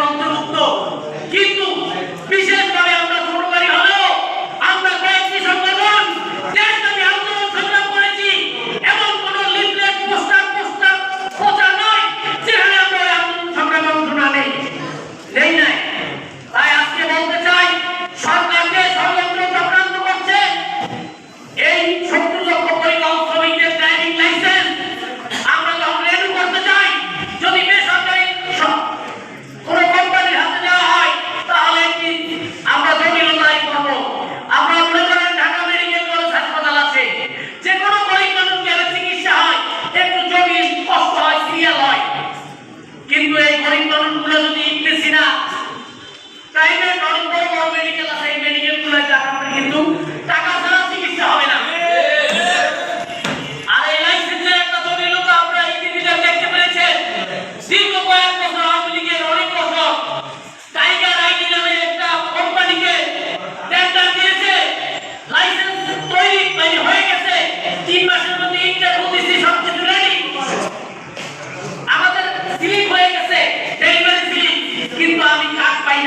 অন্তর্ভুক্ত কিন্তু পাই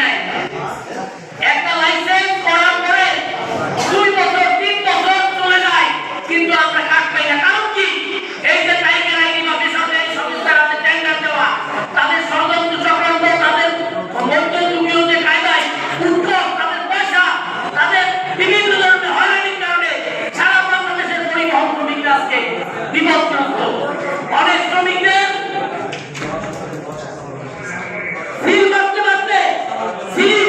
কিন্তু আমরা না। কি? এই যে টাইগার আইনি বা বেসরকারি দেওয়া, তাদের ষড়যন্ত্র তাদের মধ্যযুগীয় যে কায়দায় তাদের পয়সা, তাদের বিভিন্ন ধরনের হয়রানির কারণে Feel